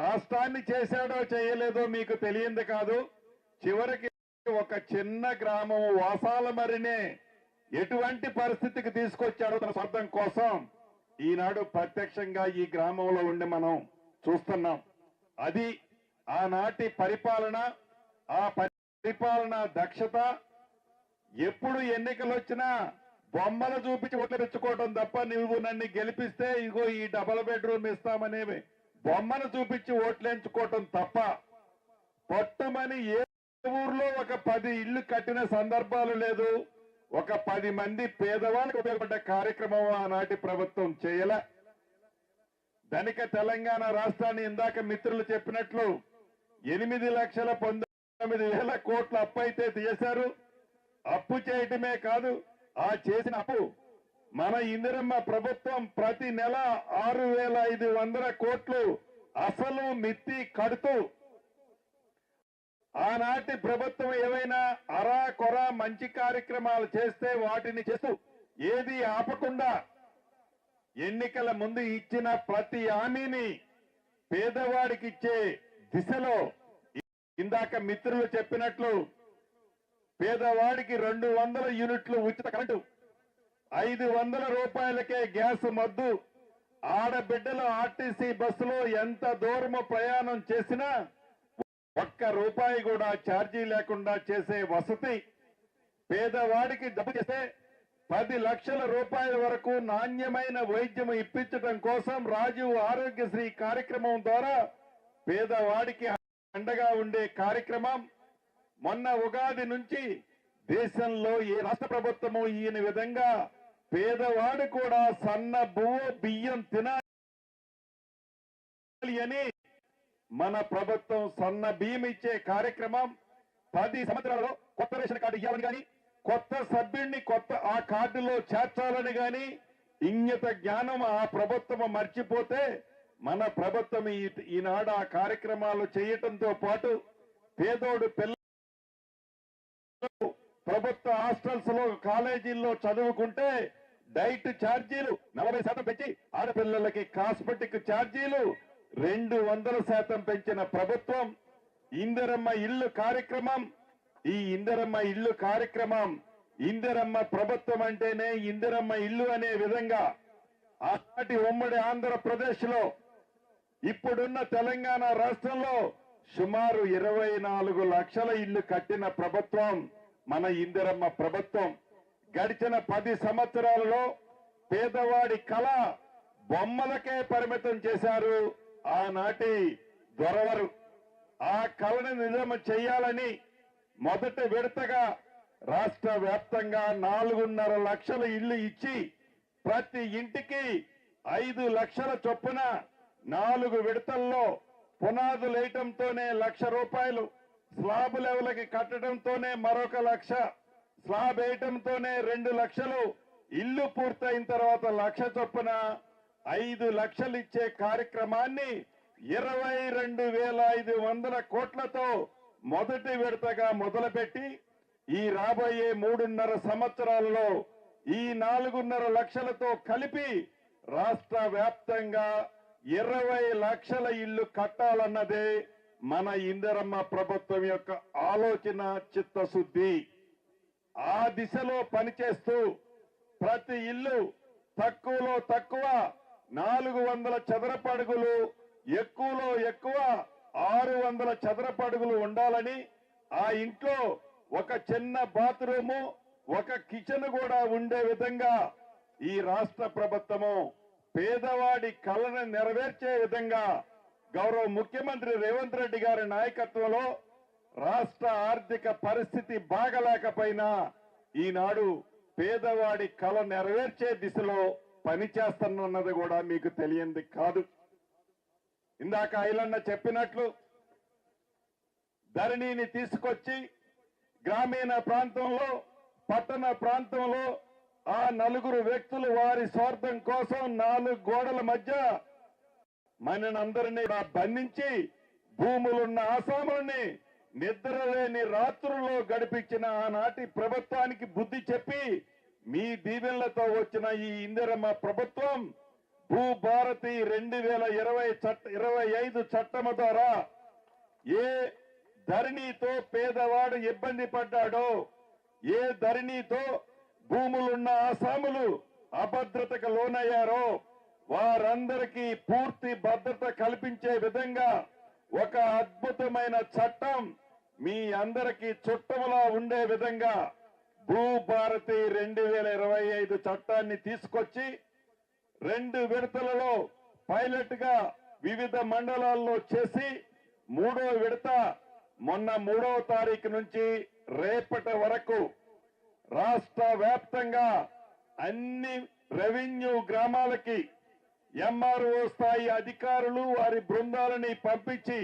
రాష్ట్రాన్ని చేశాడో చేయలేదో మీకు తెలియంది కాదు. చివరికి ఒక చిన్న గ్రామం వాసాల మరినే ఎటువంటి పరిస్థితికి తీసుకొచ్చాడో తన స్వార్థం కోసం ఈనాడు ప్రత్యక్షంగా ఈ గ్రామంలో ఉండి మనం చూస్తున్నాం. అది ఆనాటి పరిపాలన ఆ పరిపాలన దక్షత ఎప్పుడు ఎన్నికలు వచ్చినా బొమ్మలు చూపించి ఓట్లు తెచ్చుకోవడం తప్ప నువ్వు నన్ను గెలిపిస్తే ఇగో ఈ డబల్ బెడ్రూమ్ ఇస్తామనేవి. బొమ్మను చూపించి ఓట్లేంచుకోవటం తప్ప పట్టుమని ఏ ఊర్లో ఒక పది ఇల్లు కట్టిన సందర్భాలు లేదు. ఒక పది మంది పేదవాళ్ళకి ఉపయోగపడ్డ కార్యక్రమం ఆనాటి ప్రభుత్వం చేయలే. ధనిక తెలంగాణ రాష్ట్రాన్ని ఇందాక మిత్రులు చెప్పినట్లు ఎనిమిది లక్షల పంతొమ్మిది వేల కోట్ల అప్పు అయితే తీశారు అప్పు చేయటమే కాదు ఆ చేసిన అప్పు మన ఇందిరమ్మ ప్రభుత్వం ప్రతి నెల ఆరు వేల ఐదు వందల కోట్లు అసలు మిత్తి కడుతూ ఆనాటి ప్రభుత్వం ఏవైనా అరా కొర మంచి కార్యక్రమాలు చేస్తే వాటిని చేస్తూ ఏది ఆపకుండా ఎన్నికల ముందు ఇచ్చిన ప్రతి హామీని పేదవాడికి ఇచ్చే దిశలో ఇందాక మిత్రులు చెప్పినట్లు పేదవాడికి రెండు వందల యూనిట్లు ఉచిత కరెంటు ఐదు వందల రూపాయలకే గ్యాస్ మద్దు. ఆడబిడ్డలు ఆర్టీసీ బస్సులో ఎంత దూరము ప్రయాణం చేసినా ఒక్క రూపాయి కూడా ఛార్జీ లేకుండా చేసే వసతి. పేదవాడికి డబ్బు చేస్తే పది లక్షల రూపాయల వరకు నాణ్యమైన వైద్యం ఇప్పించడం కోసం రాజీవ్ ఆరోగ్యశ్రీ కార్యక్రమం ద్వారా పేదవాడికి అండగా ఉండే కార్యక్రమం. మొన్న ఉగాది నుంచి దేశంలో ఏ రాష్ట్ర ప్రభుత్వము ఈయన విధంగా పేదవాడు కూడా సన్న భూ బియ్యం తినాలి అని మన ప్రభుత్వం సన్న బియ్యం ఇచ్చే కార్యక్రమం పది సంవత్సరాలలో కొత్త రేషన్ కార్డు ఇవ్వాలని కానీ కొత్త సభ్యుడిని కొత్త ఆ కార్డులో చేర్చాలని కానీ ఇంగిత జ్ఞానం ఆ ప్రభుత్వం మర్చిపోతే మన ప్రభుత్వం ఈ- ఈనాడు ఆ కార్యక్రమాలు చేయటంతో పాటు పేదోడు పిల్ల ప్రభుత్వ హాస్టల్స్లో కాలేజీల్లో చదువుకుంటే డైట్ ఛార్జీలు నలభై శాతం పెంచి ఆడపిల్లలకి కాస్మెటిక్ ఛార్జీలు రెండు వందల శాతం పెంచిన ప్రభుత్వం ఇందిరమ్మ ఇల్లు కార్యక్రమం. ఈ ఇందిరమ్మ ఇల్లు కార్యక్రమం ఇందిరమ్మ ప్రభుత్వం అంటేనే ఇందిరమ్మ ఇల్లు అనే విధంగా ఆనాటి ఉమ్మడి ఆంధ్రప్రదేశ్లో ఇప్పుడున్న తెలంగాణ రాష్ట్రంలో సుమారు ఇరవై నాలుగు లక్షల ఇల్లు కట్టిన ప్రభుత్వం మన ఇందిరమ్మ ప్రభుత్వం. గడిచిన పది సంవత్సరాలలో పేదవాడి కళ బొమ్మలకే పరిమితం చేశారు ఆనాటి దొరవరు. ఆ కళను నిజం చేయాలని మొదటి విడతగా రాష్ట్ర వ్యాప్తంగా నాలుగున్నర లక్షల ఇల్లు ఇచ్చి ప్రతి ఇంటికి ఐదు లక్షల చొప్పున నాలుగు విడతల్లో పునాదులు వేయటంతోనే లక్ష రూపాయలు స్లాబ్ లెవెల్కి కట్టడంతోనే మరొక లక్ష. స్లాబ్ వేయటంతోనే రెండు లక్షలు ఇల్లు పూర్తయిన తర్వాత లక్ష చొప్పున ఐదు లక్షలు ఇచ్చే కార్యక్రమాన్ని ఇరవై రెండు వేల ఐదు వందల కోట్లతో మొదటి విడతగా మొదలుపెట్టి ఈ రాబోయే మూడున్నర సంవత్సరాలలో ఈ నాలుగున్నర లక్షలతో కలిపి రాష్ట్ర వ్యాప్తంగా ఇరవై లక్షల ఇల్లు కట్టాలన్నదే మన ఇందిరమ్మ ప్రభుత్వం యొక్క ఆలోచన చిత్తశుద్ధి. ఆ దిశలో పనిచేస్తూ ప్రతి ఇల్లు తక్కువలో తక్కువ నాలుగు వందల చదరపడుగులు ఎక్కువలో ఎక్కువ ఆరు వందల చదరపడుగులు ఉండాలని ఆ ఇంట్లో ఒక చిన్న బాత్రూము ఒక కిచెన్ కూడా ఉండే విధంగా ఈ రాష్ట్ర ప్రభుత్వము పేదవాడి కళను నెరవేర్చే విధంగా గౌరవ ముఖ్యమంత్రి రేవంత్ రెడ్డి గారి నాయకత్వంలో రాష్ట్ర ఆర్థిక పరిస్థితి బాగలేకపోయినా ఈనాడు పేదవాడి కళ నెరవేర్చే దిశలో పనిచేస్తున్నది కూడా మీకు తెలియంది కాదు. ఇందాక ఐలన్న చెప్పినట్లు ధరణిని తీసుకొచ్చి గ్రామీణ ప్రాంతంలో పట్టణ ప్రాంతంలో ఆ నలుగురు వ్యక్తులు వారి స్వార్థం కోసం నాలుగు గోడల మధ్య మనందరినీ బంధించి భూములున్న ఆసాములని నిద్రలేని రాత్రుల్లో గడిపించిన ఆనాటి ప్రభుత్వానికి బుద్ధి చెప్పి మీ దీవెనలతో వచ్చిన ఈ ఇందిరమ్మ ప్రభుత్వం భూభారతి రెండు వేల ఇరవై చట్ట ఇరవై ఐదు చట్టము ద్వారా ఏ ధరణితో పేదవాడు ఇబ్బంది పడ్డాడో ఏ ధరణితో భూములున్న ఆసాములు అభద్రతకు లోనయ్యారో వారందరికీ పూర్తి భద్రత కల్పించే విధంగా ఒక అద్భుతమైన చట్టం మీ అందరికీ చుట్టములా ఉండే విధంగా భూభారతి రెండు వేల ఇరవై ఐదు చట్టాన్ని తీసుకొచ్చి రెండు విడతలలో పైలట్గా వివిధ మండలాల్లో చేసి మూడో విడత మొన్న మూడవ తారీఖు నుంచి రేపటి వరకు రాష్ట్ర వ్యాప్తంగా అన్ని రెవెన్యూ గ్రామాలకి ఎంఆర్ఓ స్థాయి అధికారులు వారి బృందాలని పంపించి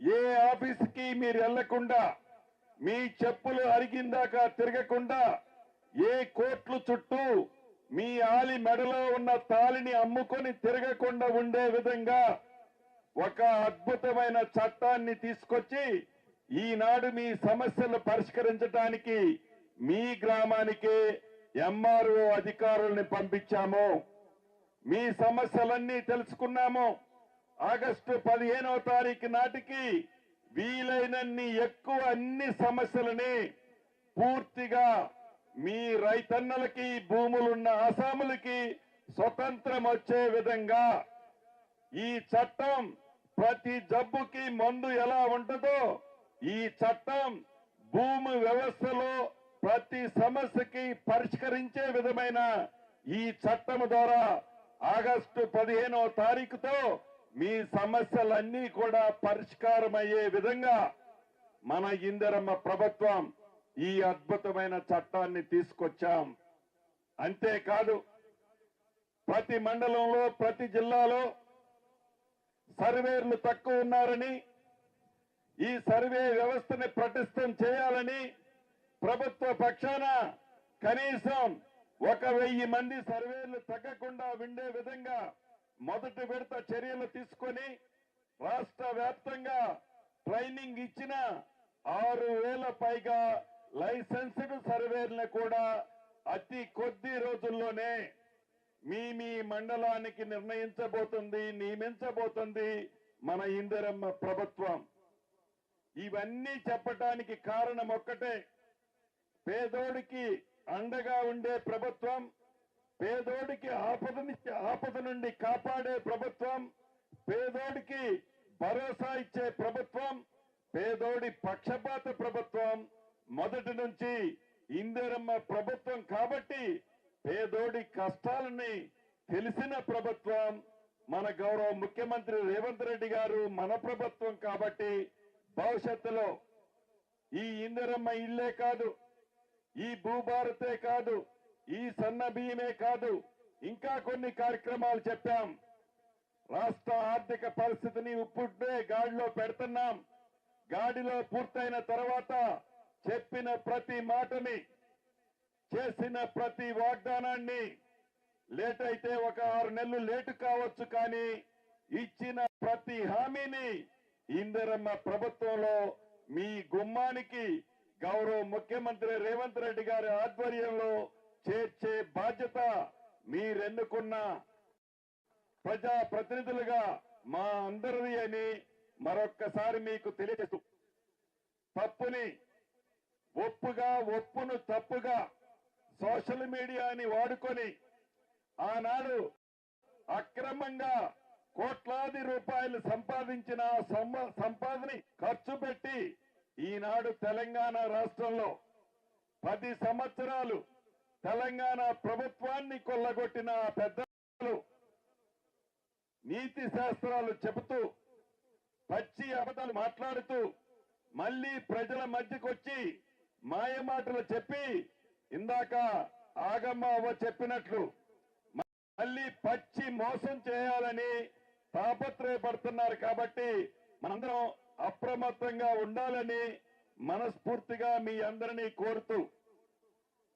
ఏ ఆఫీస్కి మీరు వెళ్ళకుండా మీ చెప్పులు అరిగిందాక తిరగకుండా ఏ కోట్లు చుట్టూ మీ ఆలి మెడలో ఉన్న తాలిని అమ్ముకొని తిరగకుండా ఉండే విధంగా ఒక అద్భుతమైన చట్టాన్ని తీసుకొచ్చి ఈనాడు మీ సమస్యలు పరిష్కరించడానికి మీ గ్రామానికి ఎంఆర్ఓ అధికారుల్ని పంపించాము. మీ సమస్యలన్నీ తెలుసుకున్నాము. ఆగస్టు పదిహేనవ తారీఖు నాటికి వీలైనన్ని ఎక్కువ అన్ని సమస్యలని పూర్తిగా మీ రైతన్నలకి భూములున్న అసాములకి స్వతంత్రం వచ్చే విధంగా ఈ చట్టం ప్రతి జబ్బుకి మందు ఎలా ఉంటుందో ఈ చట్టం భూమి వ్యవస్థలో ప్రతి సమస్యకి పరిష్కరించే విధమైన ఈ చట్టం ద్వారా ఆగస్టు పదిహేనవ తారీఖుతో మీ సమస్యలన్నీ కూడా పరిష్కారమయ్యే విధంగా మన ఇందరమ్మ ప్రభుత్వం ఈ అద్భుతమైన చట్టాన్ని తీసుకొచ్చాం. అంతేకాదు ప్రతి మండలంలో ప్రతి జిల్లాలో సర్వేర్లు తక్కువ ఉన్నారని ఈ సర్వే వ్యవస్థని పటిష్టం చేయాలని ప్రభుత్వ పక్షాన కనీసం ఒక వెయ్యి మంది సర్వేలు తగ్గకుండా ఉండే విధంగా మొదటి విడత చర్యలు తీసుకొని రాష్ట్ర వ్యాప్తంగా ట్రైనింగ్ ఇచ్చిన ఆరు వేల పైగా లైసెన్స్డ్ సర్వేర్లను కూడా అతి కొద్ది రోజుల్లోనే మీ మీ మండలానికి నిర్ణయించబోతుంది నియమించబోతుంది మన ఇందిరమ్మ ప్రభుత్వం. ఇవన్నీ చెప్పటానికి కారణం ఒక్కటే. పేదోడికి అండగా ఉండే ప్రభుత్వం పేదోడికి ఆపదని ఆపద నుండి కాపాడే ప్రభుత్వం పేదోడికి భరోసా ఇచ్చే ప్రభుత్వం పేదోడి పక్షపాత ప్రభుత్వం మొదటి నుంచి ఇందిరమ్మ ప్రభుత్వం కాబట్టి పేదోడి కష్టాలని తెలిసిన ప్రభుత్వం మన గౌరవ ముఖ్యమంత్రి రేవంత్ రెడ్డి గారు మన ప్రభుత్వం కాబట్టి భవిష్యత్తులో ఈ ఇందిరమ్మ ఇల్లే కాదు ఈ భూభారతే కాదు ఈ సన్న బియ్యమే కాదు ఇంకా కొన్ని కార్యక్రమాలు చెప్పాం. రాష్ట్ర ఆర్థిక పరిస్థితిని ఇప్పుడే గాడిలో పెడుతున్నాం. గాడిలో పూర్తయిన తర్వాత చెప్పిన ప్రతి మాటని చేసిన ప్రతి వాగ్దానాన్ని లేట్ అయితే ఒక ఆరు నెలలు లేటు కావచ్చు కానీ ఇచ్చిన ప్రతి హామీని ఇందిరమ్మ ప్రభుత్వంలో మీ గుమ్మానికి గౌరవ ముఖ్యమంత్రి రేవంత్ రెడ్డి గారి ఆధ్వర్యంలో చేర్చే బాధ్యత మీరెన్నుకున్న ప్రజా ప్రతినిధులుగా మా అందరిది అని మరొక్కసారి మీకు తెలియజేస్తూ తప్పుని ఒప్పుగా ఒప్పును తప్పుగా సోషల్ మీడియాని వాడుకొని ఆనాడు అక్రమంగా కోట్లాది రూపాయలు సంపాదించిన సంపాదని ఖర్చు పెట్టి ఈనాడు తెలంగాణ రాష్ట్రంలో పది సంవత్సరాలు తెలంగాణ ప్రభుత్వాన్ని కొల్లగొట్టిన పెద్దలు నీతి శాస్త్రాలు చెబుతూ పచ్చి అబద్ధాలు మాట్లాడుతూ మళ్ళీ ప్రజల మధ్యకొచ్చి మాయమాటలు చెప్పి ఇందాక ఆగమ్మ అవ్వ చెప్పినట్లు మళ్ళీ పచ్చి మోసం చేయాలని తాపత్రయపడుతున్నారు కాబట్టి మనందరం అప్రమత్తంగా ఉండాలని మనస్ఫూర్తిగా మీ అందరినీ కోరుతూ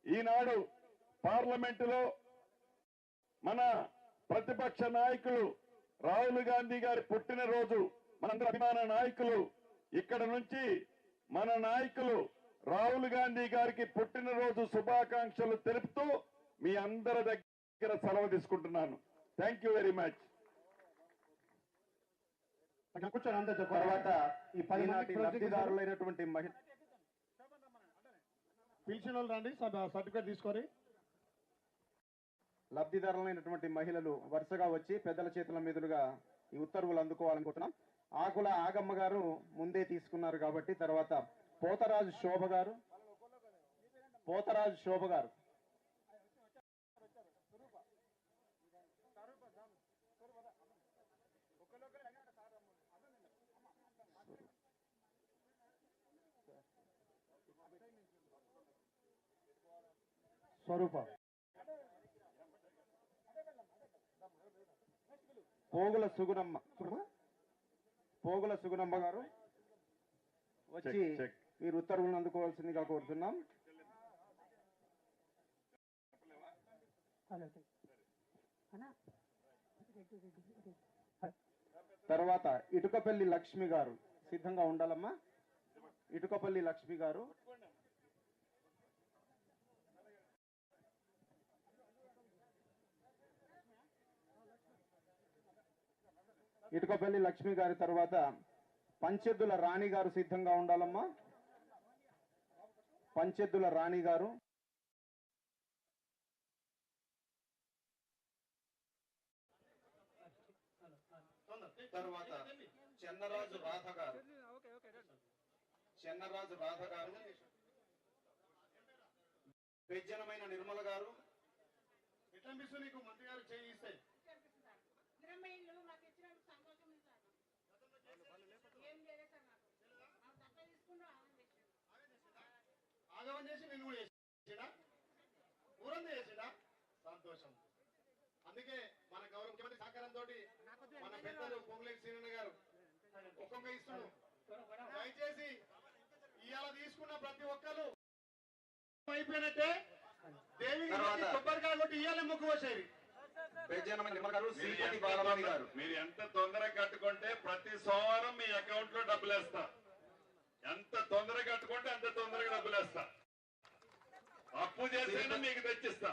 ఈనాడు పార్లమెంటులో మన ప్రతిపక్ష నాయకులు రాహుల్ గాంధీ గారి పుట్టినరోజు మనందరి అభిమాన నాయకులు ఇక్కడ నుంచి మన నాయకులు రాహుల్ గాంధీ గారికి పుట్టినరోజు శుభాకాంక్షలు తెలుపుతూ మీ అందరి దగ్గర సెలవు తీసుకుంటున్నాను థ్యాంక్ యూ వెరీ మచ్ కూర్చొని అందరూ చెప్పు. తర్వాత ఈ పది ప్రాజెక్ట్ లబ్ధిదారులైనటువంటి మహిళ పిలిచిన వాళ్ళు రండి సర్టిఫికేట్ తీసుకొని. లబ్ధిదారులైనటువంటి మహిళలు వరుసగా వచ్చి పెద్దల చేతుల మీదులుగా ఈ ఉత్తర్వులు అందుకోవాలనుకుంటున్నాం. ఆకుల ఆగమ్మ గారు ముందే తీసుకున్నారు కాబట్టి తర్వాత పోతరాజు శోభ గారు పోతరాజు శోభ గారు స్వరూప. పోగుల సుగుణమ్మ. పోగుల సుగుణమ్మ గారు వచ్చి. మీరు ఉత్తర్వులను అందుకోవాల్సిందిగా కోరుతున్నాం. తర్వాత ఇటుకపల్లి లక్ష్మి గారు సిద్ధంగా ఉండాలమ్మా. ఇటుకపల్లి లక్ష్మి గారు ఇటుకపల్లి లక్ష్మి గారి తర్వాత పంచెద్దుల రాణి గారు సిద్ధంగా ఉండాలమ్మా. పంచెద్దుల రాణి గారు. తర్వాత చెన్నరాజు రాధ గారు. చెన్నరాజు రాధ గారు. పెజ్జనమైన నిర్మల గారు. ఎట్లా అనిపిస్తుంది నీకు మంత్రి గారు చేయి ఇస్తే ఇరవై ఇల్లు మాకు ఇచ్చినందుకు సంతోషం ఉంది సార్ ఏం లేదు సార్ నాకు మాకు తక్కువ తీసుకుంటూ ఆనందం చేసి నేను కూడా చేసినా ఊరంతా చేసినా సంతోషం. అందుకే మన గౌరవ ముఖ్యమంత్రి సహకారంతో మన పెద్దలు పొంగులేటి గారు ఒక్కొక్క ఇస్తున్నాడు దయచేసి ఇవాళ తీసుకున్న ప్రతి ఒక్కరు అయిపోయినట్టే దేవి కొబ్బరికాయ కొట్టి ఇవాళ ముక్కు గారు. మీరు ఎంత తొందరగా కట్టుకుంటే ప్రతి సోమవారం మీ అకౌంట్లో డబ్బులు వేస్తా ఎంత తొందరగా కట్టుకుంటే అంత తొందరగా డబ్బులు వేస్తా అప్పు చేసైనా మీకు తెచ్చిస్తా.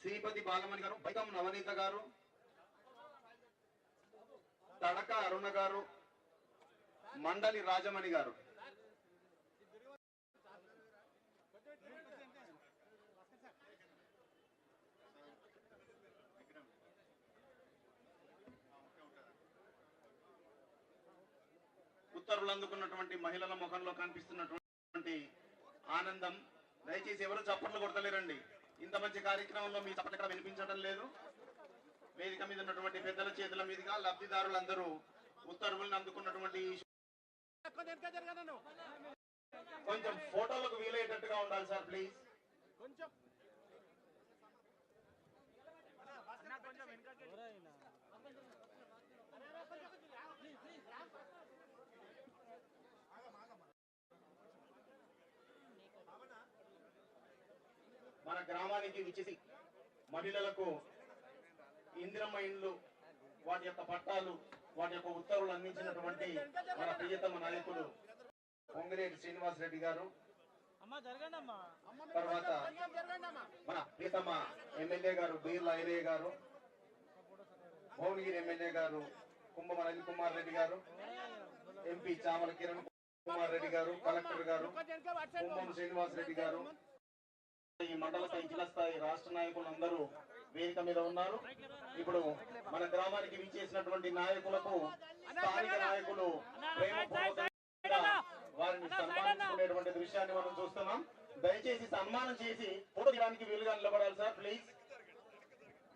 శ్రీపతి బాలమణి గారు బైకం నవనీత గారు తడక అరుణ గారు మండలి రాజమణి గారు. ఉత్తర్వులు అందుకున్నటువంటి మహిళల ముఖంలో కనిపిస్తున్నటువంటి ఆనందం దయచేసి ఎవరు చప్పట్లు కొడతలేరండి. ఇంత మంచి కార్యక్రమంలో మీ చప్పట్లు ఇక్కడ వినిపించడం లేదు. వేదిక మీద ఉన్నటువంటి పెద్దల చేతుల మీదుగా లబ్ధిదారులందరూ ఉత్తర్వులను అందుకున్నటువంటి కొంచెం ఫోటోలకు వీలయ్యేటట్టుగా ఉండాలి సార్ ప్లీజ్. కొంచెం మన గ్రామానికి విచ్చేసి మహిళలకు ఇందిరమ్మ ఇండ్లు వాటి యొక్క పట్టాలు వాటి యొక్క ఉత్తర్వులు అందించినటువంటి మన ప్రియతమ నాయకులు పొంగిరెడ్డి శ్రీనివాస్ రెడ్డి గారు తర్వాత మన ప్రియతమ ఎమ్మెల్యే గారు బీర్ల ఐరయ్య గారు భువనగిరి ఎమ్మెల్యే గారు కుంభమ రవి కుమార్ రెడ్డి గారు ఎంపీ చామల కిరణ్ కుమార్ రెడ్డి గారు కలెక్టర్ గారు కుంభం శ్రీనివాస్ రెడ్డి గారు ఈ మండల స్థాయి స్థాయి రాష్ట్ర నాయకులు అందరూ వేదిక మీద ఉన్నారు. ఇప్పుడు మన గ్రామానికి విచ్చేసినటువంటి నాయకులకు స్థానిక నాయకులు వారిని సన్మానించుకునేటువంటి దృశ్యాన్ని మనం చూస్తున్నాం. దయచేసి సన్మానం చేసి ఫోటో తీయడానికి వీలుగా నిలబడాలి సార్ ప్లీజ్.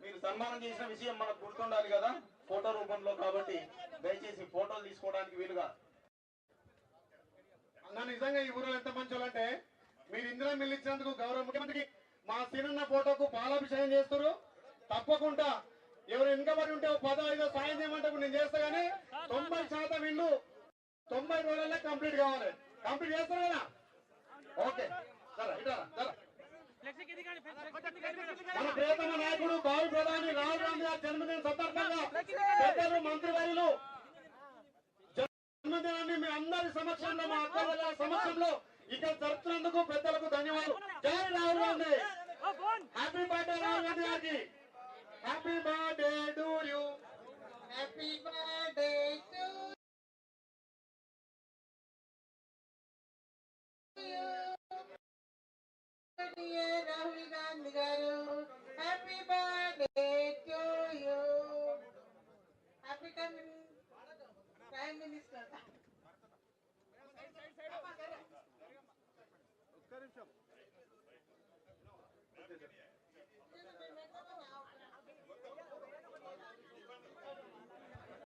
మీరు సన్మానం చేసిన విషయం మనకు గుర్తుండాలి కదా ఫోటో రూపంలో కాబట్టి. దయచేసి ఫోటోలు తీసుకోవడానికి వీలుగా. అన్న నిజంగా ఈ ఊరిలో ఎంత మంచి మీరు ఇందిరా మిల్లు ఇచ్చినందుకు గౌరవ ముఖ్యమంత్రికి మా సీనన్న ఫోటోకు పాలాభిషేకం చేస్తారు తప్పకుండా ఎవరు వెనుకబడి ఉంటే పదో ఐదో సాయం చేయమంటే నేను చేస్తా కానీ తొంభై శాతం ఇల్లు తొంభై రోజుల్లో కంప్లీట్ కావాలి. కంప్లీట్ చేస్తారు కదా ఓకే సరే ఇటరా సరే మన ప్రియతమ నాయకుడు భావి ప్రధాని రాహుల్ గాంధీ గారి జన్మదిన సందర్భంగా పెద్దలు మంత్రివర్యులు జన్మదినాన్ని మీ అందరి సమక్షంలో మా అక్క సమక్షంలో ఇక్కడ జరుపుతున్నందుకు పెద్దలకు ధన్యవాదాలు. జై రాహుల్ గాంధీ హ్యాపీ బర్త్డే రాహుల్ గాంధీ గారికి. Happy birthday to you happy birthday to Rahul Gandhi గారు happy birthday to you happy coming prime minister